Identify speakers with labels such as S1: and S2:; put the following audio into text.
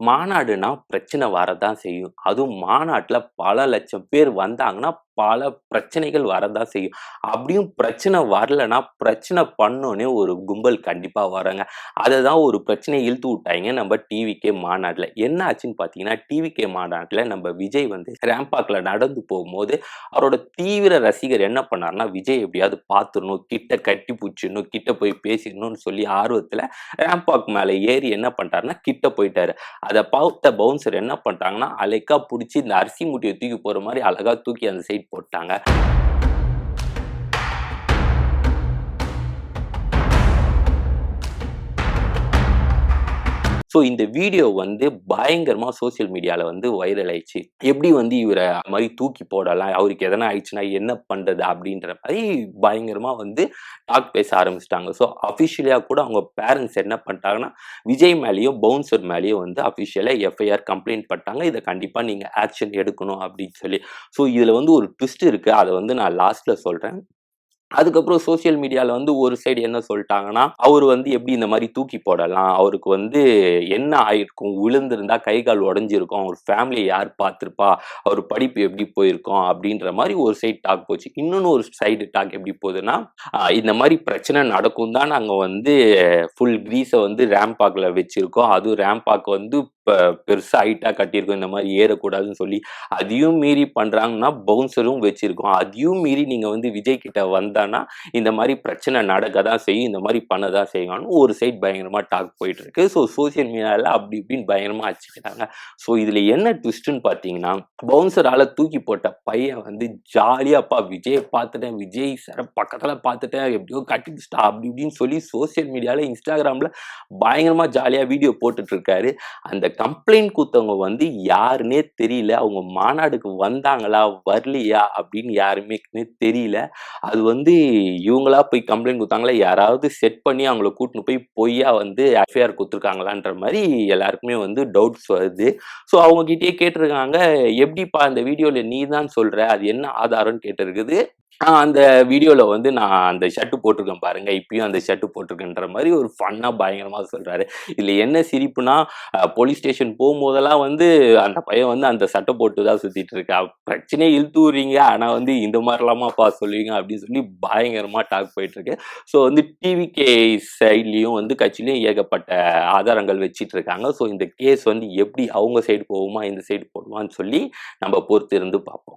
S1: மாநாடுனா பிரச்சனை வரதான் செய்யும். அதுவும் மாநாட்டில் பல லட்சம் பேர் வந்தாங்கன்னா பல பிரச்சனைகள் வரதான் செய்யும். அப்படியும் பிரச்சனை வரலன்னா பிரச்சனை பண்ணோன்னே ஒரு கும்பல் கண்டிப்பாக வராங்க. அதை தான் ஒரு பிரச்சனையை இழுத்து விட்டாங்க நம்ம டிவிகே மாநாட்டில். என்ன ஆச்சுன்னு பார்த்தீங்கன்னா டிவிகே மாநாட்டில் நம்ம விஜய் வந்து ரேம்பாக்கில் நடந்து போகும்போது அவரோட தீவிர ரசிகர் என்ன பண்ணாருன்னா விஜய் எப்படியாவது பார்த்துடணும் கிட்ட கட்டி பிடிச்சிடணும் கிட்ட போய் பேசிடணும்னு சொல்லி ஆர்வத்தில் ரேம்பாக் மேலே ஏறி என்ன பண்ணிட்டாருன்னா கிட்ட போயிட்டாரு. அதை பார்த்த பவுன்சர் என்ன பண்ணிட்டாங்கன்னா அலைக்கா பிடிச்சி இந்த அரிசி மூட்டையை தூக்கி போகிற மாதிரி அழகாக தூக்கி அந்த சைட் போட்டாங்க. ஸோ இந்த வீடியோ வந்து பயங்கரமாக சோஷியல் மீடியாவில் வந்து வைரல் ஆயிடுச்சு. எப்படி வந்து இவரை மாதிரி தூக்கி போடலாம்? அவருக்கு எதனா ஆயிடுச்சுன்னா என்ன பண்ணுறது அப்படின்ற மாதிரி பயங்கரமாக வந்து டாக் பேச ஆரம்பிச்சிட்டாங்க. ஸோ அஃபிஷியலாக கூட அவங்க பேரண்ட்ஸ் என்ன பண்ணிட்டாங்கன்னா விஜய் மேலேயும் பவுன்சர் மேலேயும் வந்து அஃபிஷியலாக எஃப்ஐஆர் கம்ப்ளைண்ட் பண்ணிட்டாங்க. இதை கண்டிப்பாக நீங்கள் ஆக்ஷன் எடுக்கணும் அப்படின்னு சொல்லி. ஸோ இதில் வந்து ஒரு ட்விஸ்ட் இருக்குது அதை வந்து நான் லாஸ்ட்டில் சொல்கிறேன் அதுக்கப்புறம் சோஷியல் மீடியாவில் வந்து ஒரு சைடு என்ன சொல்லிட்டாங்கன்னா அவர் வந்து எப்படி இந்த மாதிரி தூக்கி போடலாம் அவருக்கு வந்து என்ன ஆயிருக்கும் விழுந்திருந்தா கை கால் உடஞ்சிருக்கும் அவர் ஃபேமிலியை யார் பார்த்துருப்பா அவர் படிப்பு எப்படி போயிருக்கோம் அப்படின்ற மாதிரி ஒரு சைடு டாக் போச்சு. இன்னொன்று ஒரு சைடு டாக் எப்படி போகுதுன்னா இந்த மாதிரி பிரச்சனை நடக்கும் தான் நாங்கள் வந்து ஃபுல் க்ரீஸை வந்து ரேம்பாக்கில் வச்சுருக்கோம். அதுவும் ரேம்பாக் வந்து பெருசாக ஹைட்டாக கட்டியிருக்கோம் இந்த மாதிரி ஏறக்கூடாதுன்னு சொல்லி அதையும் மீறி பண்ணுறாங்கன்னா பவுன்சரும் வச்சுருக்கோம். அதையும் மீறி நீங்கள் வந்து விஜய் கிட்ட வந்தானா இந்த மாதிரி பிரச்சனை நடக்க தான் செய்யும் இந்த மாதிரி பண்ண தான் செய்யணும்னு ஒரு சைட் பயங்கரமாக டாக் போயிட்டுருக்கு. ஸோ சோசியல் மீடியாவில் அப்படி இப்படின்னு பயங்கரமாக அச்சுக்கிட்டாங்க ஸோ இதில் என்ன ட்விஸ்ட்டுன்னு பார்த்தீங்கன்னா பவுன்சரால் தூக்கி போட்ட பையன் வந்து ஜாலியாகப்பா விஜயை பார்த்துட்டேன் விஜய் சார் பக்கத்தில் பார்த்துட்டேன் எப்படியோ கட்டிக்கிட்டா அப்படி இப்படின்னு சொல்லி சோசியல் மீடியாவில் இன்ஸ்டாகிராமில் பயங்கரமாக ஜாலியாக வீடியோ போட்டுட்ருக்காரு அந்த கம்ப்ளைண்ட் கொடுத்தவங்க வந்து யாருன்னே தெரியல. அவங்க மாநாடுக்கு வந்தாங்களா வரலையா அப்படின்னு யாருமே தெரியல. அது வந்து இவங்களா போய் கம்ப்ளைண்ட் கொடுத்தாங்களா யாராவது செட் பண்ணி அவங்கள கூட்டின்னு போய் பொய்யா வந்து எஃப்ஐஆர் கொடுத்துருக்காங்களான்ற மாதிரி எல்லாருக்குமே வந்து டவுட்ஸ் வருது. ஸோ அவங்க கேட்டிருக்காங்க எப்படிப்பா அந்த வீடியோவில் நீ தான் சொல்கிற அது என்ன ஆதாரம்னு கேட்டிருக்குது? அந்த வீடியோவில் வந்து நான் அந்த ஷர்ட்டு போட்டிருக்கேன் பாருங்க. இப்பயும் அந்த ஷர்ட்டு போட்டிருக்கேன்ற மாதிரி ஒரு ஃபன்னாக பயங்கரமாக சொல்கிறாரு இதில் என்ன சிரிப்புனா போலீஸ் ஸ்டேஷன் போகும்போதெல்லாம் வந்து அந்த பையன் வந்து அந்த சட்டை போட்டு தான் சுற்றிட்டு இருக்கா. பிரச்சனையே இழுத்து விடுறீங்க. ஆனால் வந்து இந்த மாதிரிலாமாப்பா சொல்லுவீங்க அப்படின்னு சொல்லி பயங்கரமாக டாக் போயிட்டுருக்கு. ஸோ வந்து டிவிகே சைட்லேயும் வந்து கட்சியிலையும் ஏகப்பட்ட ஆதாரங்கள் வச்சிட்டு இருக்காங்க. ஸோ இந்த கேஸ் வந்து எப்படி அவங்க சைடு போகுமா இந்த சைடு போடுமான்னு சொல்லி நம்ம பொறுத்து இருந்து பார்ப்போம்.